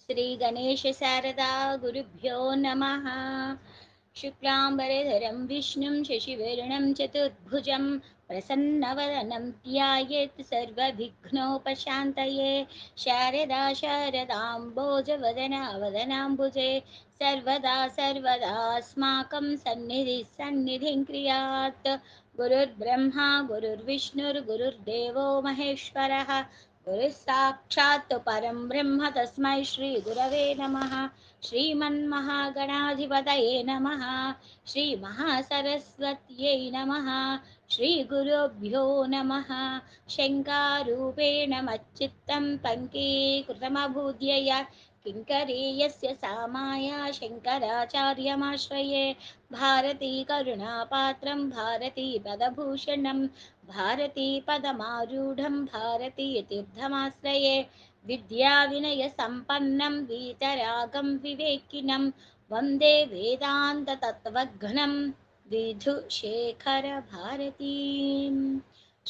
श्रीगणेशशारदा गुरुभ्यो नमः। शुक्लाम्बरधरं, विष्णुं, शशिवर्णं, चतुर्भुजं, प्रसन्नवदनं ध्यायेत् सर्वविघ्नोपशान्तये। शारदा शारदाम्बोजवदना वदनाम्बुजे सर्वदा सर्वदास्माकं सन्निधिः, सन्निधिं क्रियात्। गुरुर्ब्रह्मा गुरुर्विष्णुर्गुरुर्देवो महेश्वरः। गुरुः साक्षात् परं ब्रह्म तस्मै श्रीगुरवे नमः श्रीमन्महागणाधिपतये नमः श्रीमहासरस्वत्यै नमः श्रीगुरुभ्यो नमः शङ्कारूपेण मच्चित्तं पङ्कीकृतमभूद्यया किङ्करीयस्य सामाया शङ्कराचार्यमाश्रये भारतीकरुणापात्रं भारतीपदभूषणं भारतीपदमारूढं भारतीतीर्थमाश्रये विद्याविनयसम्पन्नं वीतरागं विवेकिनं वन्दे वेदान्ततत्त्वघ्नं विधुशेखरभारतीं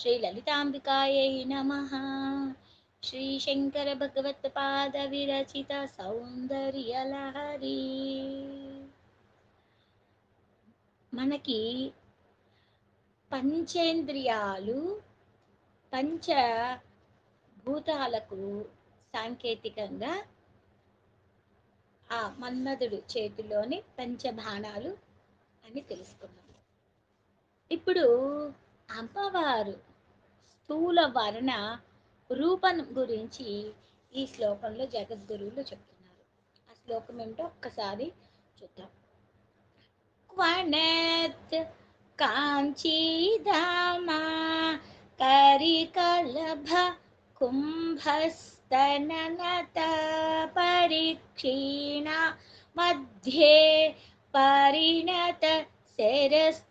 श्रीललिताम्बिकायै नमः श्रीशङ्करभगवत्पादविरचित सौन्दर्यलहरी మనకి పంచేంద్రియాలు పంచ భూతాలకు సాంకేతికంగా ఆ మన్మధుడు చేతిలోని పంచబాణాలు అని తెలుసుకున్నాం ఇప్పుడు అమ్మవారు స్థూల వర్ణ రూపం గురించి ఈ శ్లోకంలో జగద్గురువులు చెప్తున్నారు. ఆ శ్లోకం ఏంటో ఒక్కసారి చూద్దాం. క్వణత్ కాంచీధామా కరికలభ కుంభస్తననత పరిక్షీణ మధ్యే పరిణత శరశ్చంద్రవదనా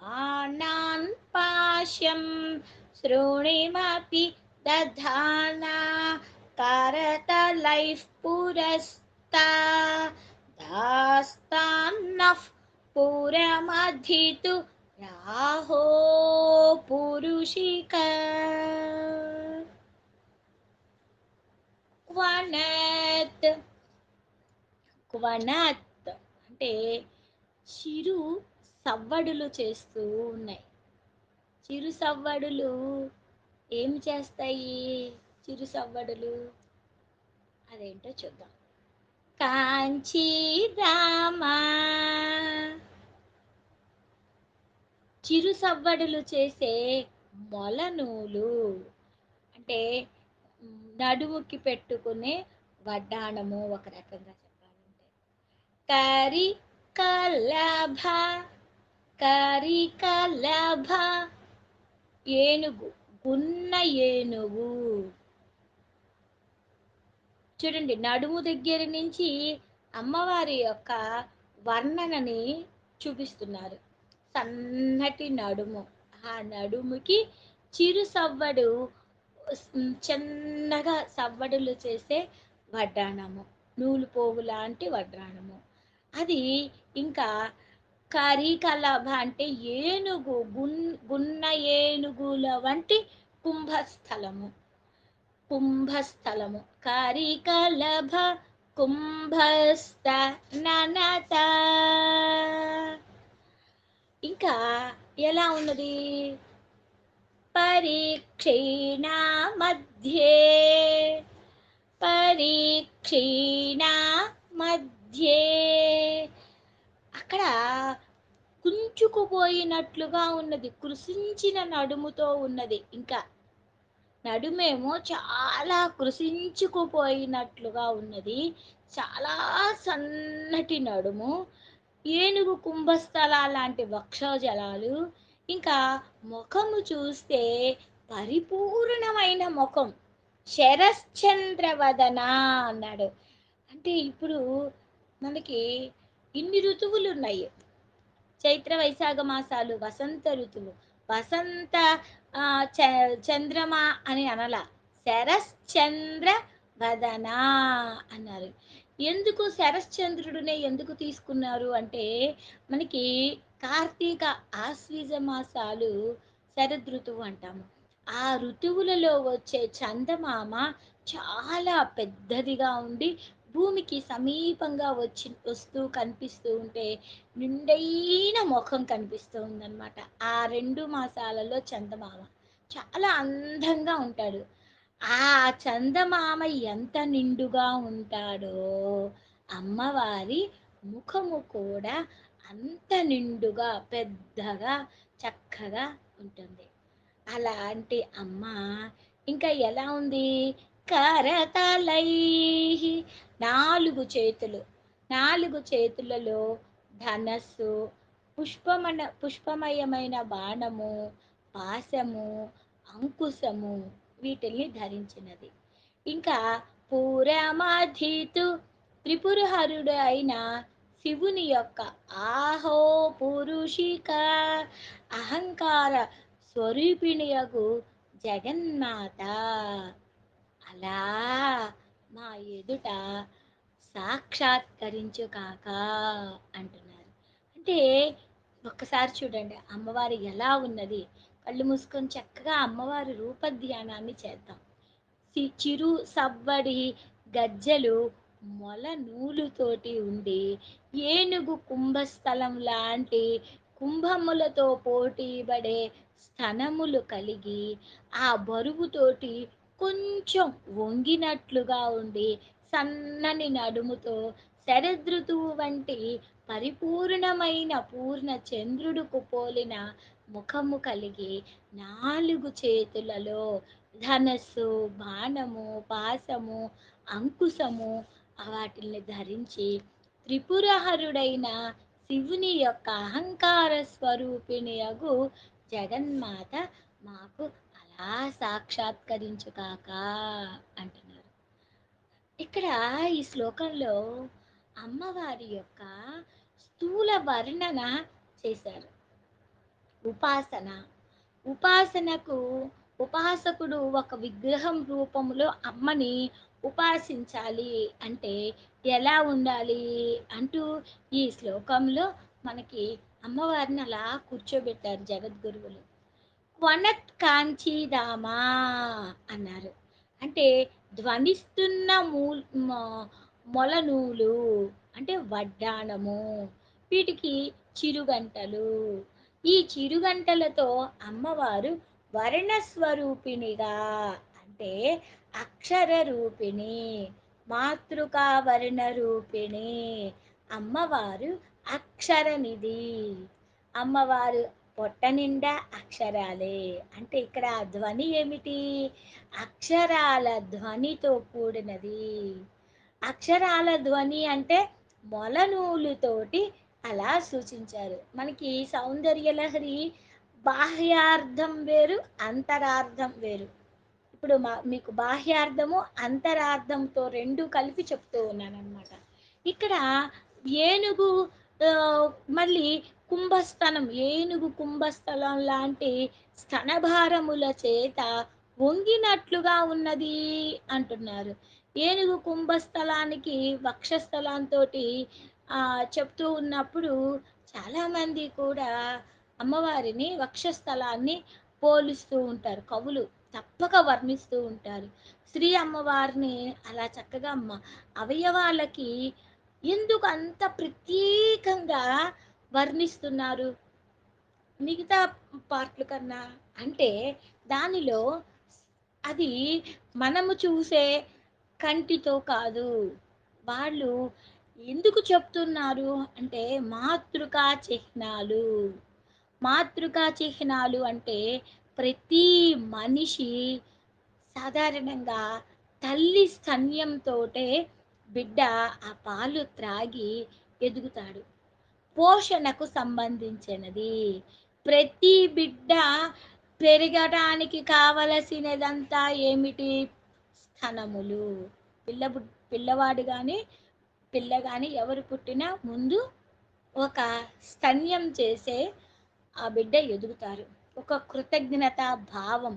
ధనుర్బాణాన్ పాశం శృణిమపి దధానా करतलैः पुरस्ता दास्तान्नः पुरमधितु राहो पुरुषिक క్వనత్ క్వనత్ అంటే చిరు సవ్వడులు చేస్తూ ఉన్నాయి. చిరు సవ్వడులు ఏం చేస్తాయి? చిరు సవ్వడులు? అదేంటో చూద్దాం. కాంచీరామా చిరు సవ్వడులు చేసే మొలనూలు అంటే నడుముకి పెట్టుకునే వడ్డాణము ఒక రకంగా చెప్పాలంటే. కరి కలభ. కరికలభ ఏనుగు గున్న ఏనుగు. చూడండి నడుము దగ్గర నుంచి అమ్మవారి యొక్క వర్ణనని చూపిస్తున్నారు. సన్నటి నడుము. ఆ నడుముకి చిరు సవ్వడు చిన్నగా సవ్వడులు చేసే వడ్డాణము. నూలు పోగు లాంటి వడ్డాణము. అది ఇంకా కరికలభ అంటే ఏనుగు గున్ గున్న ఏనుగుల వంటి కుంభస్థలము. కుంభస్థలము. కరికలభ కుంభస్థ ననత ఇంకా ఎలా ఉన్నది? పరీక్షీణ మధ్యే. పరీక్షీణ మధ్యే. అక్కడ కుంచుకుపోయినట్లుగా ఉన్నది కృషించిన నడుముతో ఉన్నది. ఇంకా నడుమేమో చాలా కృషించుకుపోయినట్లుగా ఉన్నది. చాలా సన్నటి నడుము ఏనుగు కుంభస్థల లాంటి వక్షోజలాలు. ఇంకా ముఖము చూస్తే పరిపూర్ణమైన ముఖం. శరశ్చంద్రవదన అన్నాడు. అంటే ఇప్పుడు మనకి ఇన్ని ఋతువులు ఉన్నాయి చైత్ర వైశాఖ మాసాలు వసంత ఋతువు వసంత చంద్రమ అని అనల. శరశ్చంద్ర వదన అన్నారు. ఎందుకు శరశ్చంద్రుడినే ఎందుకు తీసుకున్నారు అంటే మనకి కార్తీక ఆశ్వీజ మాసాలు శరదృతువు అంటాము. ఆ ఋతువులలో వచ్చే చందమామ చాలా పెద్దదిగా ఉండి భూమికి సమీపంగా వచ్చి వస్తూ కనిపిస్తూ ఉంటే నిండైన ముఖం కనిపిస్తూ ఉందన్నమాట. ఆ రెండు మాసాలలో చందమామ చాలా అందంగా ఉంటాడు. ఆ చందమామ ఎంత నిండుగా ఉంటాడో అమ్మవారి ముఖము కూడా అంత నిండుగా పెద్దగా చక్కగా ఉంటుంది. అలాంటి అమ్మ ఇంకా ఎలా ఉంది? కరతలై నాలుగు చేతులు నాలుగు చేతులలో ధనస్సు పుష్పమన పుష్పమయమైన బాణము పాశము అంకుశము వీటిల్ని ధరించినది. ఇంకా పూరమధితు త్రిపురహరుడు అయిన శివుని యొక్క ఆహో పురుషిక అహంకార స్వరూపిణియగు జగన్మాత. అలా మా ఎదుట సాక్షాత్కరించు కాక అంటున్నారు. అంటే ఒక్కసారి చూడండి అమ్మవారు ఎలా ఉన్నది? కళ్ళు మూసుకొని చక్కగా అమ్మవారి రూపధ్యానాన్ని చేద్దాం. చిరు సవ్వడి గజ్జలు మొల నూలుతోటి ఉండి ఏనుగు కుంభస్థలం లాంటి కుంభములతో పోటీపడే స్థనములు కలిగి ఆ బరువుతోటి కొంచెం వంగినట్లుగా ఉండి సన్నని నడుముతో శరదృతువు వంటి పరిపూర్ణమైన పూర్ణ చంద్రుడుకు పోలిన ముఖము కలిగి నాలుగు చేతులలో ధనస్సు బాణము పాసము అంకుశము వాటిల్ని ధరించి త్రిపురహరుడైన శివుని యొక్క అహంకార స్వరూపిణియగు జగన్మాత మాకు ఆ సాక్షాత్కరించు కాక అంటున్నారు. ఇక్కడ ఈ శ్లోకంలో అమ్మవారి యొక్క స్థూల వర్ణన చేశారు. ఉపాసన. ఉపాసనకు ఉపాసకుడు ఒక విగ్రహం రూపంలో అమ్మని ఉపాసించాలి అంటే ఎలా ఉండాలి అంటూ ఈ శ్లోకంలో మనకి అమ్మవారిని అలా కూర్చోబెట్టారు జగద్గురువులు. వనత్ కాంచీదామా అన్నారు. అంటే ధ్వనిస్తున్న మూ మొలనూలు అంటే వడ్డాణము వీటికి చిరుగంటలు. ఈ చిరుగంటలతో అమ్మవారు వర్ణస్వరూపిణిగా అంటే అక్షర రూపిణి మాతృకా వర్ణ రూపిణి అమ్మవారు అక్షరనిధి. అమ్మవారు పొట్ట నిండా అక్షరాలే. అంటే ఇక్కడ ధ్వని ఏమిటి? అక్షరాల ధ్వనితో కూడినది. అక్షరాల ధ్వని అంటే మొలనూలుతోటి అలా సూచించారు. మనకి సౌందర్య లహరి బాహ్యార్థం వేరు అంతరార్థం వేరు. ఇప్పుడు మా మీకు బాహ్యార్థము అంతరార్థంతో రెండు కలిపి చెప్తూ ఉన్నాను అనమాట ఇక్కడ ఏనుగు మళ్ళీ కుంభస్థలం ఏనుగు కుంభస్థలం లాంటి స్తనభారముల చేత వంగినట్లుగా ఉన్నది అంటున్నారు. ఏనుగు కుంభస్థలానికి వక్షస్థలంతో చెప్తూ ఉన్నప్పుడు చాలామంది కూడా అమ్మవారిని వక్షస్థలాన్ని పోలుస్తూ ఉంటారు. కవులు తప్పక వర్ణిస్తూ ఉంటారు. స్త్రీ అమ్మవారిని అలా చక్కగా అమ్మ అవయవాలకి ఎందుకు అంత ప్రత్యేకంగా వర్ణిస్తున్నారు. మిగతా పార్ట్లు కన్నా అంటే దానిలో అది మనము చూసే కంటితో కాదు. వాళ్ళు ఎందుకు చెప్తున్నారు అంటే మాతృకా చిహ్నాలు. మాతృకా చిహ్నాలు అంటే ప్రతి మనిషి సాధారణంగా తల్లి స్తన్యంతోటే బిడ్డ ఆ పాలు త్రాగి ఎదుగుతాడు. పోషణకు సంబంధించినది. ప్రతి బిడ్డ పెరగడానికి కావలసినదంతా ఏమిటి? స్థనములు. పిల్ల పిల్లవాడు కానీ పిల్ల కానీ ఎవరు పుట్టినా ముందు ఒక స్తన్యం చేసే ఆ బిడ్డ ఎదుగుతారు. ఒక కృతజ్ఞత భావం.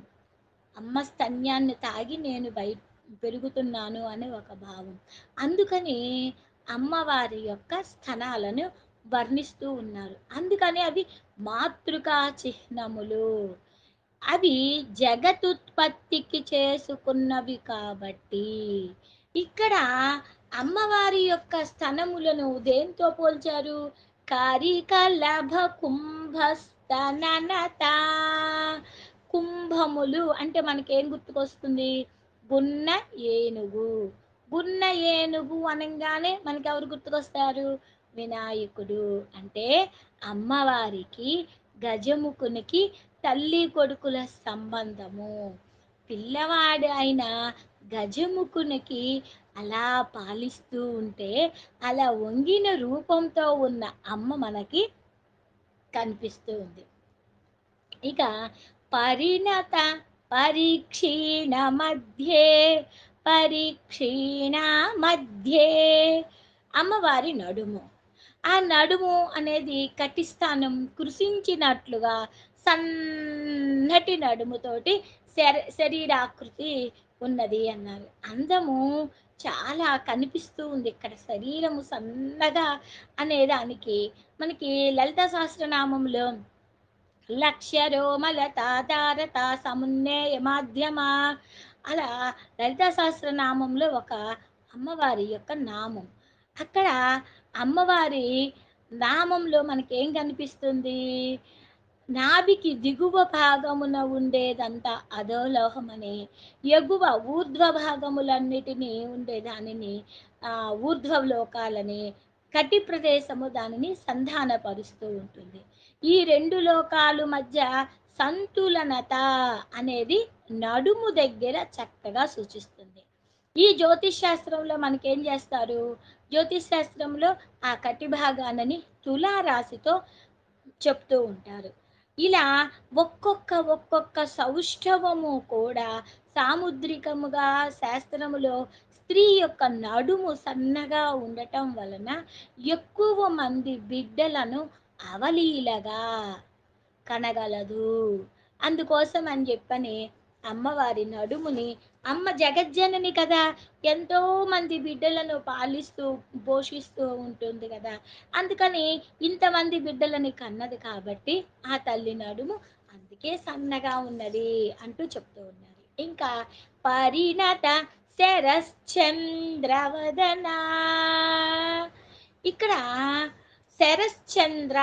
అమ్మ స్తన్యాన్ని తాగి నేను బయట పెరుగుతున్నాను అనే ఒక భావం. అందుకని అమ్మవారి యొక్క స్థనాలను వర్ణిస్తూ ఉన్నారు. అందుకని అవి మాతృకా చిహ్నములు. అవి జగతుత్పత్తికి చేసుకున్నవి కాబట్టి. ఇక్కడ అమ్మవారి యొక్క స్థనములను దేంతో పోల్చారు? కారికలభ కుంభస్తననత కుంభములు అంటే మనకేం గుర్తుకొస్తుంది? గున్న ఏనుగు. గున్న ఏనుగు అనగానే మనకి ఎవరు గుర్తుకొస్తారు? వినాయకుడు అంటే అమ్మవారికి గజముఖునికి తల్లి కొడుకుల సంబంధము. పిల్లవాడు అయిన గజముఖునికి అలా పాలిస్తూ ఉంటే అలా వంగిన రూపంతో ఉన్న అమ్మ మనకి కనిపిస్తూ ఉంది. ఇక పరిణత పరీక్షీణ మధ్యే పరీక్షీణ మధ్యే. అమ్మవారి నడుము. ఆ నడుము అనేది కటిస్థానం కృషించినట్లుగా సన్నటి నడుముతోటి శర శరీరాకృతి ఉన్నది అన్నారు. అందము చాలా కనిపిస్తూ ఉంది ఇక్కడ. శరీరము సన్నగా అనేదానికి మనకి లలిత సహస్రనామంలో లక్ష్య రోమలత తారత సమున్నేయ మాధ్యమ అలా లలిత సహస్రనామంలో ఒక అమ్మవారి యొక్క నామం. అక్కడ అమ్మవారి నామంలో మనకేం కనిపిస్తుంది? నాభికి దిగువ భాగమున ఉండేదంతా అధోలోహమని ఎగువ ఊర్ధ్వ భాగములన్నిటినీ ఉండేదానిని ఊర్ధ్వ లోకాలని కటి ప్రదేశము దానిని సంధానపరుస్తూ ఉంటుంది. ఈ రెండు లోకాలు మధ్య సంతులనత అనేది నడుము దగ్గర చక్కగా సూచిస్తుంది. ఈ జ్యోతిష్ శాస్త్రంలో మనకేం చేస్తారు? జ్యోతిష్ శాస్త్రంలో ఆ కటి భాగానని తులారాశితో చెప్తూ ఉంటారు. ఇలా ఒక్కొక్క ఒక్కొక్క సౌష్ఠవము కూడా సాముద్రికముగా శాస్త్రములో స్త్రీ యొక్క నడుము సన్నగా ఉండటం వలన ఎక్కువ మంది బిడ్డలను అవలీలగా కనగలదు. అందుకోసం అని చెప్పని అమ్మవారి నడుముని అమ్మ జగజ్జనని కదా ఎంతో మంది బిడ్డలను పాలిస్తూ పోషిస్తూ ఉంటుంది కదా. అందుకని ఇంతమంది బిడ్డలని కన్నది కాబట్టి ఆ తల్లి నడుము అందుకే సన్నగా ఉన్నది అంటూ చెప్తూ ఉన్నారు. ఇంకా పరిణత శరశ్చంద్రవదన. ఇక్కడ శరశ్చంద్ర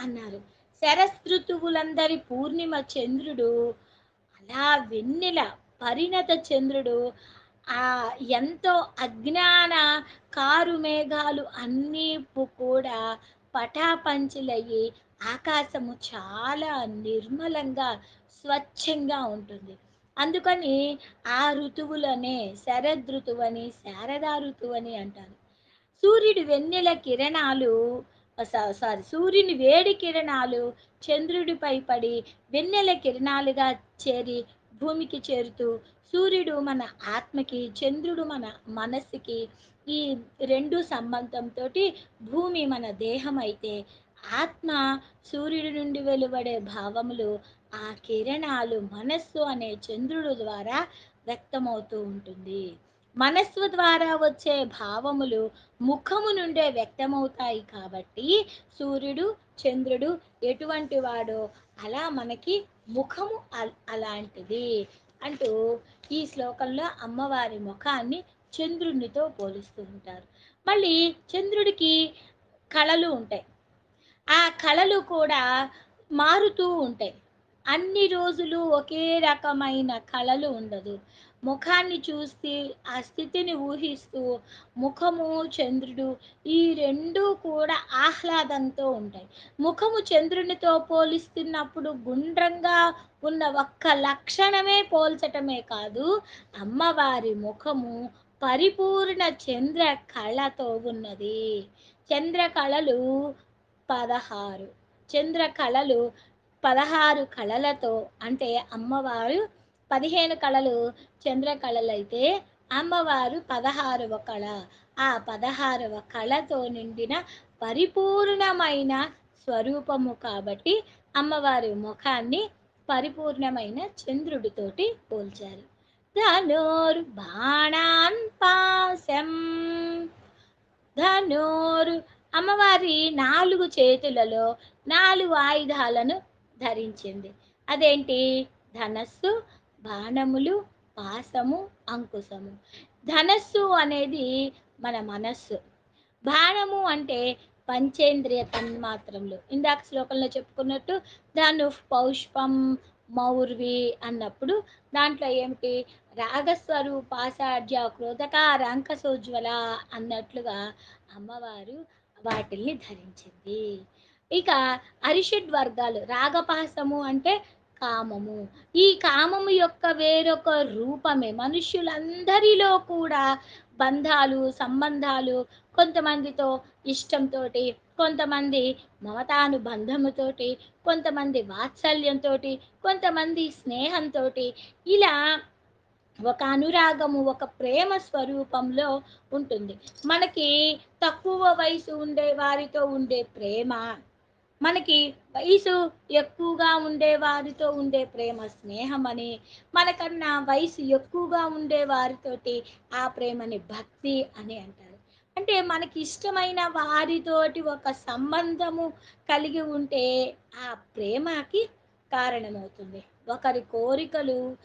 అన్నారు. శరస్ ఋతువులందరి పూర్ణిమ చంద్రుడు అలా వెన్నెల పరిణత చంద్రుడు ఆ ఎంతో అజ్ఞాన కారు మేఘాలు అన్నీ కూడా పటాపంచులయ్యి ఆకాశము చాలా నిర్మలంగా స్వచ్ఛంగా ఉంటుంది. అందుకని ఆ ఋతువులనే శరద్ ఋతువని శారదా అని అంటారు. సూర్యుడి వెన్నెల కిరణాలు సారీ సూర్యుని వేడి కిరణాలు చంద్రుడిపై పడి వెన్నెల కిరణాలుగా చేరి భూమికి చేరుతూ సూర్యుడు మన ఆత్మకి చంద్రుడు మన మనస్సుకి ఈ రెండు సంబంధంతో భూమి మన దేహం అయితే ఆత్మ సూర్యుడి నుండి వెలువడే భావములు ఆ కిరణాలు మనస్సు అనే చంద్రుడు ద్వారా వ్యక్తమవుతూ ఉంటుంది. మనస్సు ద్వారా వచ్చే భావములు ముఖము నుండే వ్యక్తమవుతాయి కాబట్టి సూర్యుడు చంద్రుడు ఎటువంటి వాడో అలా మనకి ముఖము అలాంటిది అంటూ ఈ శ్లోకంలో అమ్మవారి ముఖాన్ని చంద్రునితో పోలుస్తూ ఉంటారు. మళ్ళీ చంద్రుడికి కళలు ఉంటాయి. ఆ కళలు కూడా మారుతూ ఉంటాయి. అన్ని రోజులు ఒకే రకమైన కళలు ఉండదు. ముఖాన్ని చూసి ఆ స్థితిని ఊహిస్తూ ముఖము చంద్రుడు ఈ రెండు కూడా ఆహ్లాదంతో ఉంటాయి. ముఖము చంద్రునితో పోలిస్తున్నప్పుడు గుండ్రంగా ఉన్న ఒక్క లక్షణమే పోల్చటమే కాదు అమ్మవారి ముఖము పరిపూర్ణ చంద్ర కళతో ఉన్నది. చంద్ర కళలు పదహారు. చంద్ర కళలు పదహారు కళలతో అంటే అమ్మవారు పదిహేను కళలు చంద్ర కళలు అయితే అమ్మవారు పదహారవ కళ. ఆ పదహారవ కళతో నిండిన పరిపూర్ణమైన స్వరూపము కాబట్టి అమ్మవారి ముఖాన్ని పరిపూర్ణమైన చంద్రుడితోటి పోల్చారు. ధనుర్ బాణాన్ పాశం. ధనుర్ అమ్మవారి నాలుగు చేతులలో నాలుగు ఆయుధాలను ధరించింది. అదేంటి? ధనస్సు బాణములు పాసము అంకుశము. ధనస్సు అనేది మన మనస్సు. బాణము అంటే పంచేంద్రియ తన్మాత్రములు. ఇందాక శ్లోకంలో చెప్పుకున్నట్టు ధను పౌష్పం మౌర్వి అన్నప్పుడు దాంట్లో ఏమిటి? రాగస్వరూపాసాఢ్య క్రోధక రంకసోజ్వల అన్నట్లుగా అమ్మవారు వాటిల్ని ధరించింది. ఇక అరిషడ్ వర్గాలు రాగపాసము అంటే కామము. ఈ కామము యొక్క వేరొక రూపమే. మనుష్యులందరిలో కూడా బంధాలు సంబంధాలు కొంతమందితో ఇష్టంతో కొంతమంది మమతానుబంధముతోటి కొంతమంది వాత్సల్యంతో కొంతమంది స్నేహంతో ఇలా ఒక అనురాగము ఒక ప్రేమ స్వరూపంలో ఉంటుంది. మనకి తక్కువ వయసు ఉండే వారితో ఉండే ప్రేమ మనకి వయసు ఎక్కువగా ఉండే వారితో ఉండే ప్రేమ స్నేహం అని మనకన్నా వయసు ఎక్కువగా ఉండే వారితోటి ఆ ప్రేమని భక్తి అని అంటారు. అంటే మనకి ఇష్టమైన వారితోటి ఒక సంబంధము కలిగి ఉంటే ఆ ప్రేమకి కారణమవుతుంది. ఒకరి కోరికలు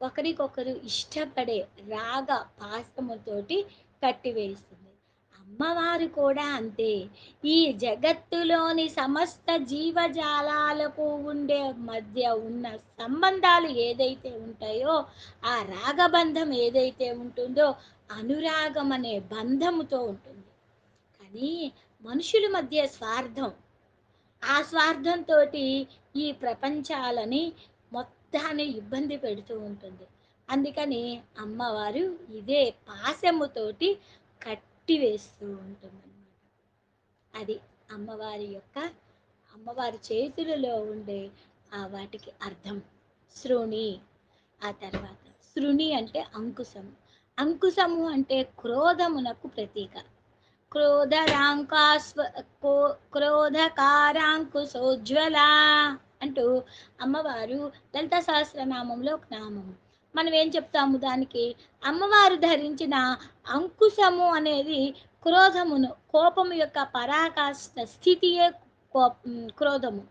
ఒకరికొకరు ఇష్టపడే రాగ పాసముతోటి కట్టివేస్తుంది. అమ్మవారు కూడా అంతే. ఈ జగత్తులోని సమస్త జీవజాలాలకు ఉండే మధ్య ఉన్న సంబంధాలు ఏదైతే ఉంటాయో ఆ రాగబంధం ఏదైతే ఉంటుందో అనురాగం అనే బంధముతో ఉంటుంది. కానీ మనుషుల మధ్య స్వార్థం ఆ స్వార్థంతో ఈ ప్రపంచాలని మొత్తాన్ని ఇబ్బంది పెడుతూ ఉంటుంది. అందుకని అమ్మవారు ఇదే పాశముతోటి కొట్టివేస్తూ ఉంటుంది అది అమ్మవారి యొక్క అమ్మవారి చేతులలో ఉండే ఆ వాటికి అర్థం. శృణి ఆ తర్వాత శృణి అంటే అంకుశము. అంకుశము అంటే క్రోధమునకు ప్రతీక. క్రోధరాంకాస్వ క్రోధకారాంకుశోజ్వల అంటూ అమ్మవారు లలిత సహస్రనామంలో ఒక నామము. మనం ఏం చెప్తాము దానికి? అమ్మవారు ధరించిన అంకుశము అనేది క్రోధమును కోపము యొక్క పరాకాష్ట స్థితియే కో క్రోధము.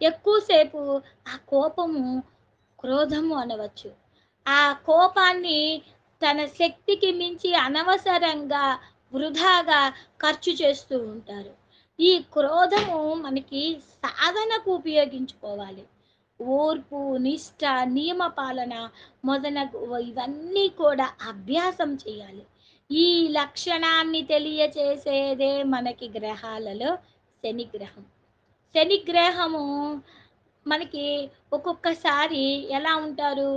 ఎక్కువసేపు ఆ కోపము క్రోధము అనవచ్చు. ఆ కోపాన్ని తన శక్తికి మించి అనవసరంగా వృధాగా ఖర్చు చేస్తూ ఉంటారు. ఈ క్రోధము మనకి సాధనకు ఉపయోగించుకోవాలి. ఓర్పు నిష్ట నియమ పాలన మొదలగు ఇవన్నీ కూడా అభ్యాసం చేయాలి. ఈ లక్షణాన్ని తెలియచేసేదే మనకి గ్రహాలలో శనిగ్రహం. శనిగ్రహము మనకి ఒక్కొక్కసారి ఎలా ఉంటారు?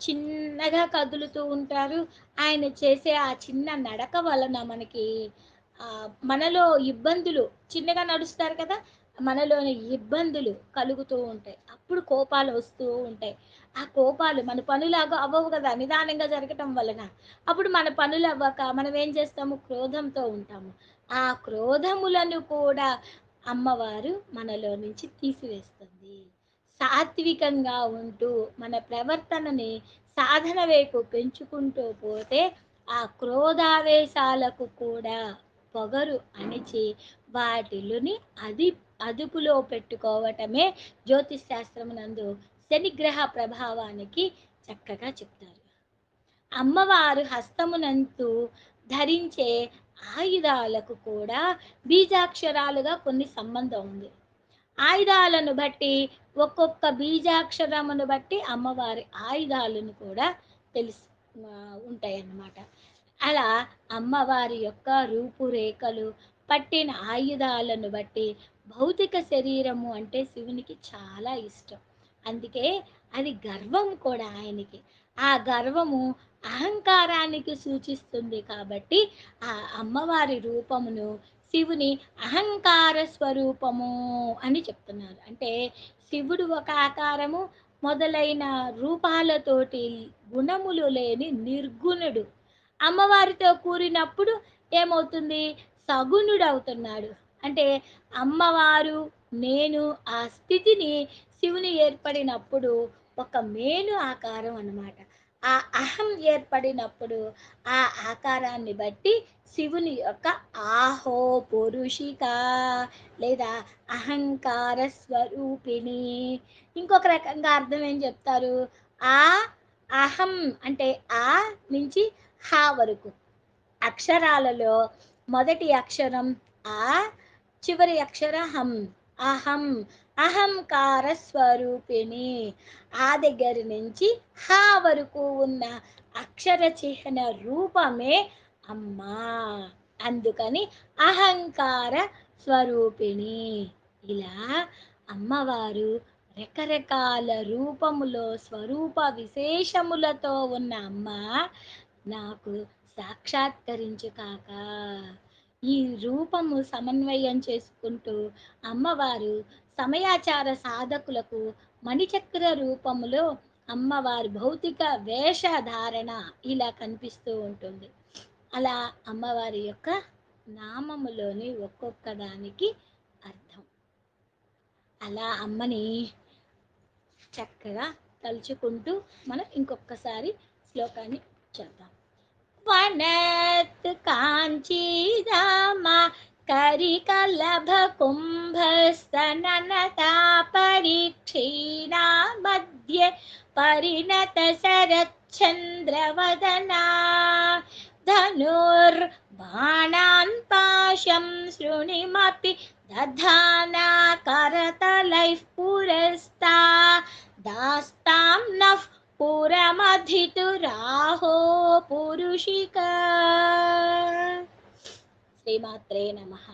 చిన్నగా కదులుతూ ఉంటారు. ఆయన చేసే ఆ చిన్న నడక వలన మనకి మనలో ఇబ్బందులు చిన్నగా నడుస్తారు కదా? మనలోని ఇబ్బందులు కలుగుతూ ఉంటాయి. అప్పుడు కోపాలు వస్తూ ఉంటాయి. ఆ కోపాలు మన పనులాగా అవ్వవు కదా. నిదానంగా జరగటం వలన. అప్పుడు మన పనులు అవ్వక మనం ఏం చేస్తాము? క్రోధంతో ఉంటాము. ఆ క్రోధములను కూడా అమ్మవారు మనలో నుంచి తీసివేస్తుంది. సాత్వికంగా ఉంటూ మన ప్రవర్తనని సాధన వైపు పెంచుకుంటూ పోతే ఆ క్రోధావేశాలకు కూడా పొగరు అణిచి వాటిని అది అదుపులో పెట్టుకోవటమే జ్యోతిష్ శాస్త్రమునందు శనిగ్రహ ప్రభావానికి చక్కగా చెప్తారు. అమ్మవారు హస్తమునంతు ధరించే ఆయుధాలకు కూడా బీజాక్షరాలుగా కొన్ని సంబంధం ఉంది. ఆయుధాలను బట్టి ఒక్కొక్క బీజాక్షరమును బట్టి అమ్మవారి ఆయుధాలను కూడా తెలుసు ఉంటాయన్నమాట. అలా అమ్మవారి యొక్క రూపురేఖలు పట్టిన ఆయుధాలను బట్టి భౌతిక శరీరము అంటే శివునికి చాలా ఇష్టం. అందుకే అది గర్వం కూడా ఆయనకి. ఆ గర్వము అహంకారానికి సూచిస్తుంది కాబట్టి ఆ అమ్మవారి రూపమును శివుని అహంకార స్వరూపము అని చెప్తున్నారు. అంటే శివుడు ఒక ఆకారము మొదలైన రూపాలతోటి గుణములు లేని నిర్గుణుడు. అమ్మవారితో కూడినప్పుడు ఏమవుతుంది? సగుణుడు అవుతున్నాడు అంటే అమ్మవారు నేను ఆ స్థితిని శివుని ఏర్పడినప్పుడు ఒక మేను ఆకారం అన్నమాట. ఆ అహం ఏర్పడినప్పుడు ఆ ఆకారాన్ని బట్టి శివుని యొక్క ఆహో పురుషిక లేదా అహంకార స్వరూపిణి. ఇంకొక రకంగా అర్థం ఏం చెప్తారు? ఆ అహం అంటే ఆ నుంచి హా వరకు. అక్షరాలలో మొదటి అక్షరం ఆ చివరి అక్షర హం అహం అహంకార స్వరూపిణి. ఆ దగ్గర నుంచి హా వరకు ఉన్న అక్షర చిహ్న రూపమే అమ్మా. అందుకని అహంకార స్వరూపిణి. ఇలా అమ్మవారు రకరకాల రూపములో స్వరూప విశేషములతో ఉన్న అమ్మ నాకు సాక్షాత్కరించు కాక. ఈ రూపము సమన్వయం చేసుకుంటూ అమ్మవారు సమయాచార సాధకులకు మణిచక్ర రూపములో అమ్మవారి భౌతిక వేషధారణ ఇలా కనిపిస్తూ ఉంటుంది. అలా అమ్మవారి యొక్క నామములోని ఒక్కొక్క దానికి అర్థం. అలా అమ్మని చక్కగా తలుచుకుంటూ మనం ఇంకొకసారి శ్లోకాన్ని చేద్దాం. वनत् काञ्चीरामा करिकलभकुम्भस्तननता परिक्षीणा मध्ये परिणतशरच्चन्द्रवदना धनुर्बाणान् पाशं शृणिमपि दधाना करतलैः पुरस्ता। दास्तां नः పురమధితురాహో పురుషిక శ్రీమాత్రే నమః